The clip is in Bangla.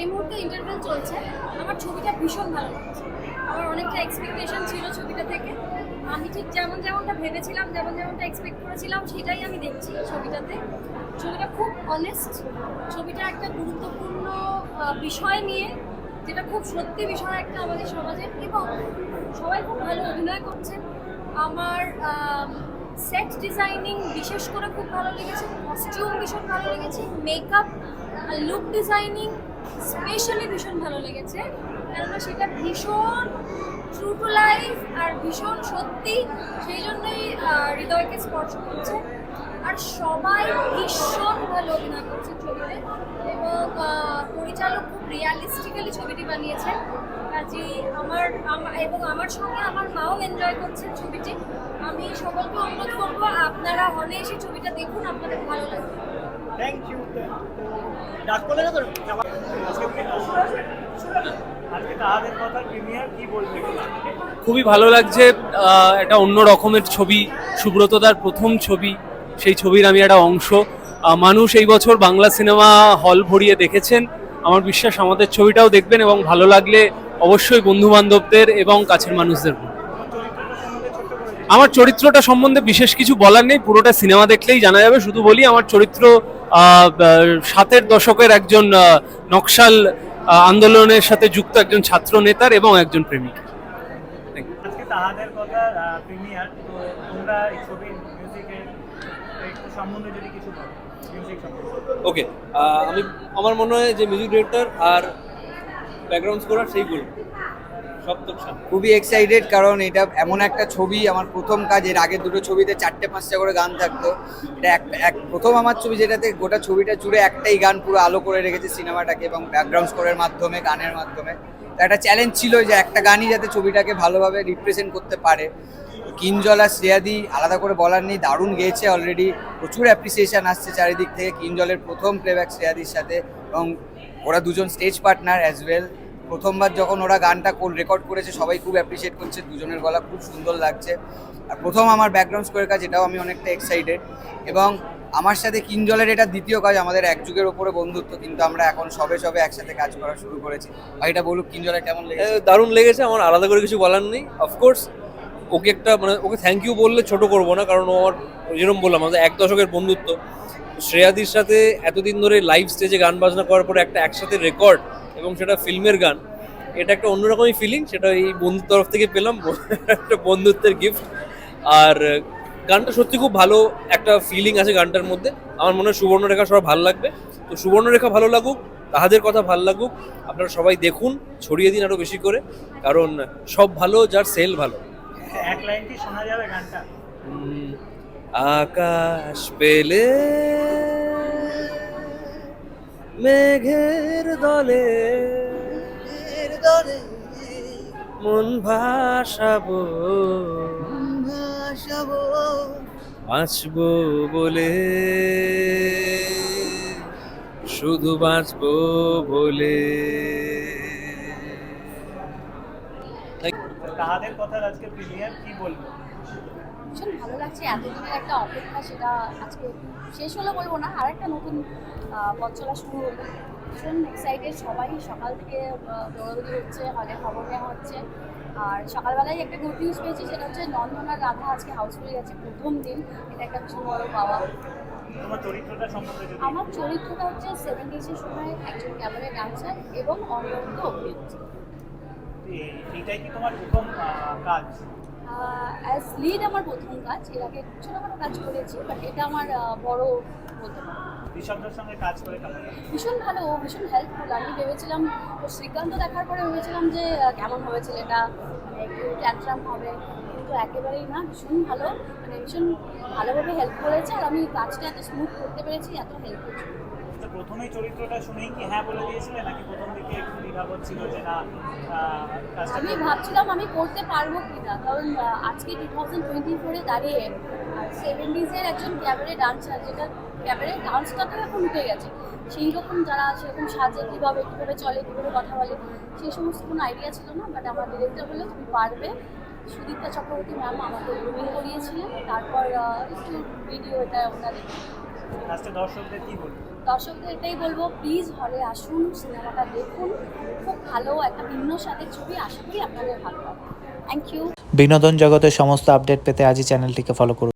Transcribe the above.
এই মুহূর্তে ইন্টারভেল চলছে। আমার ছবিটা ভীষণ ভালো লাগছে। আমার অনেকটা এক্সপেকটেশন ছিল ছবিটা থেকে। আমি ঠিক যেমন যেমনটা ভেবেছিলাম, যেমন যেমনটা এক্সপেক্ট করেছিলাম, সেটাই আমি দেখছি ছবিটাতে। ছবিটা খুব অনেস্ট ছবিটা একটা গুরুত্বপূর্ণ বিষয় নিয়ে, যেটা খুব সত্যি বিষয় একটা আমাদের সমাজের এবং সবাই খুব ভালো অভিনয় করছে। আমার সেট ডিজাইনিং বিশেষ করে খুব ভালো লেগেছে কস্টিউম ভীষণ ভালো লেগেছে মেকআপ লুক ডিজাইনিং স্পেশালি ভীষণ ভালো লেগেছে। কেননা সেটা ভীষণ ট্রু টু লাইফ আর ভীষণ সত্যি, সেই জন্যই হৃদয়কে স্পর্শ করছে। আর সবাই ভীষণ ভালো অভিনয় করছে ছবিতে। এবং পরিচালক খুব রিয়ালিস্টিক্যালি ছবিটি বানিয়েছে কাজে আমার এবং আমার সঙ্গে আমার মাও এনজয় করছেন ছবিটি। আমি সকলকে অনুরোধ করব আপনারা হলে এসে ছবিটা দেখুন আপনাদের ভালো লাগবে। থ্যাংক ইউ ডাক করলে না তো খুবই ভালো লাগছে আহ, একটা অন্য রকমের ছবি সুব্রতদার প্রথম ছবি। সেই ছবির আমি একটা অংশ। মানুষ এই বছর বাংলা সিনেমা হল ভরিয়ে দেখেছেন। আমার বিশ্বাস আমাদের ছবিটাও দেখবেন এবং ভালো লাগলে অবশ্যই বন্ধু বান্ধবদের এবং কাছের মানুষদের। আমার চরিত্রটা সম্বন্ধে বিশেষ কিছু বলার নেই। পুরোটা সিনেমা দেখলেই জানা যাবে। শুধু বলি, আমার চরিত্র সাতের দশকের একজন নকশাল আন্দোলনের সাথে যুক্ত একজন ছাত্র নেতার এবং একজন প্রেমিক। তাহাদের কথা প্রিমিয়ার। তো তোমরা এই ছবির মিউজিকের ওকে আমি, আমার মনে হয় যে মিউজিক ডিরেক্টর আর ব্যাকগ্রাউন্ড স্কোরার সেইগুলো খুবই এক্সাইটেড কারণ এটা এমন একটা ছবি, আমার প্রথম কাজ, এর আগের দুটো ছবিতে চারটে, পাঁচটা করে গান থাকতো। এটা এক প্রথম আমার ছবি যেটাতে গোটা ছবিটা জুড়ে একটাই গান পুরো আলো করে রেখেছে সিনেমাটাকে এবং ব্যাকগ্রাউন্ড স্কোরের মাধ্যমে, গানের মাধ্যমে। একটা চ্যালেঞ্জ ছিল যে একটা গানই যাতে ছবিটাকে ভালোভাবে রিপ্রেজেন্ট করতে পারে। কিঞ্জল আর শ্রেয়াদি, আলাদা করে বলার নেই, দারুণ গেয়েছে অলরেডি প্রচুর অ্যাপ্রিসিয়েশন আসছে চারিদিক থেকে। কিঞ্জলের প্রথম প্লেব্যাক শ্রেয়াদির সাথে এবং ওরা দুজন স্টেজ পার্টনার অ্যাজ ওয়েল প্রথমবার যখন ওরা গানটা রেকর্ড করেছে, সবাই খুব অ্যাপ্রিসিয়েট করছে। দুজনের গলা খুব সুন্দর লাগছে। আর প্রথম আমার ব্যাকগ্রাউন্ড স্কোরের কাজ এটাও আমি অনেকটা এক্সাইটেড এবং আমার সাথে কিঞ্জলের এটা দ্বিতীয় কাজ, আমাদের এক যুগের ওপরে বন্ধুত্ব, কিন্তু আমরা এখন সবে সবে একসাথে কাজ করা শুরু করেছি। ভাই, এটা বলুক কিঞ্জলের কেমন লেগেছে? দারুণ লেগেছে, আমার আলাদা করে কিছু বলার নেই। অফকোর্স ওকে একটা মানে ওকে থ্যাংক ইউ বললে ছোট করব না, কারণ ও আমার, যেরকম বললাম, আমাদের এক দশকের বন্ধুত্ব। শ্রেয়াদির সাথে এতদিন ধরে লাইভ স্টেজে গান বাজনা করার পরে একটা একসাথে রেকর্ড এবং সেটা ফিল্মের গান। এটা একটা অন্যরকমই ফিলিং সেটা এই বন্ধুর তরফ থেকে পেলাম, একটা বন্ধুত্বের গিফট আর গানটা সত্যি খুব ভালো একটা ফিলিং আছে গানটার মধ্যে। আমার মনে হয় সুবর্ণরেখা সবার ভালো লাগবে। তো সুবর্ণরেখা ভালো লাগুক তাহাদের কথা ভালো লাগুক আপনারা সবাই দেখুন ছড়িয়ে দিন আরও বেশি করে কারণ সব ভালো যার সেল ভালো। এক লাইন কি শোনা যাবে গানটা? আকাশ পেলে মেঘের দলে মন ভাসাবো। বাঁচবো বলে শুধু বাঁচবো বলে। তাহাদের কথার আজকে প্রিমিয়ার কি বলব? ভীষণ ভালো লাগছে এতদিনের একটা অপেক্ষা সেটা আজকে শেষ হলো বলব না আর একটা নতুন পথ চলা শুরু হলো। ভীষণ এক্সাইটেড সবাই সকাল থেকে দৌড়াদৌড়ি হচ্ছে হলে খবর নেওয়া হচ্ছে। আর সকালবেলায় একটা গুড নিউজ পেয়েছি সেটা হচ্ছে নন্দন আর রাধা আজকে হাউসফুল গেছে প্রথম দিন। এটা একটা ভীষণ বড় পাওয়া। আমার চরিত্রটা হচ্ছে সেভেন্টিজের সময় একজন ক্যামেরা ডান্সার এবং অনিয়মিত অভিনেত্রী। কি তোমার প্রথম কাজ? অ্যাজ লিড আমার প্রথম কাজ এর আগে ছোটোখাটো কাজ করেছি বাট এটা আমার বড় বলতে পারো। ঋষভদের সঙ্গে কাজ করে কেমন ভীষণ ভালো ও ভীষণ হেল্পফুল আমি ভেবেছিলাম শ্রীকান্ত দেখার পরে ভেবেছিলাম যে কেমন হবে ছেলেটা মানে একটু ট্যান্ট্রাম হবে। কিন্তু একেবারেই না ভীষণ ভালো মানে ভীষণ ভালোভাবে হেল্প করেছে। আর আমি কাজটা এত স্মুথ করতে পেরেছি এত হেল্প করছে প্রথমেই চরিত্রটা শুনেই কি হ্যাঁ বলে দিয়েছিলে নাকি প্রথম দিকে একটু দ্বিধাবোধ ছিল যে না আমি ভাবছিলাম আমি করতে পারব কি না কারণ আজকে টু থাউজেন্ড টোয়েন্টি ফোরে দাঁড়িয়ে সেভেন্টিজের একজন ক্যাবারে ডান্সার যেটা ক্যাবারে ডান্সটা তো এখন উঠে গেছে। সেই রকম যারা সেরকম সাজে কীভাবে কীভাবে চলে কীভাবে কথা বলে সেই সমস্ত কোনো আইডিয়া ছিল না বাট আমার ডিরেক্টর বলল তুমি পারবে। সুদীপ্তা চক্রবর্তী ম্যাম আমাকে গ্রুমিং করিয়েছিলেন। তারপর একটু ভিডিও এটা লাস্টে দর্শকদের কি বলব? দর্শকদের এটাই বলব প্লিজ হলে আসুন সিনেমাটা দেখুন। খুব ভালো একটা ভিন্ন স্বাদের ছবি আশা করি আপনাদের ভালো লাগবে। থ্যাংক ইউ বিনোদন জগতের সমস্ত আপডেট পেতে আজই চ্যানেলটিকে ফলো করুন।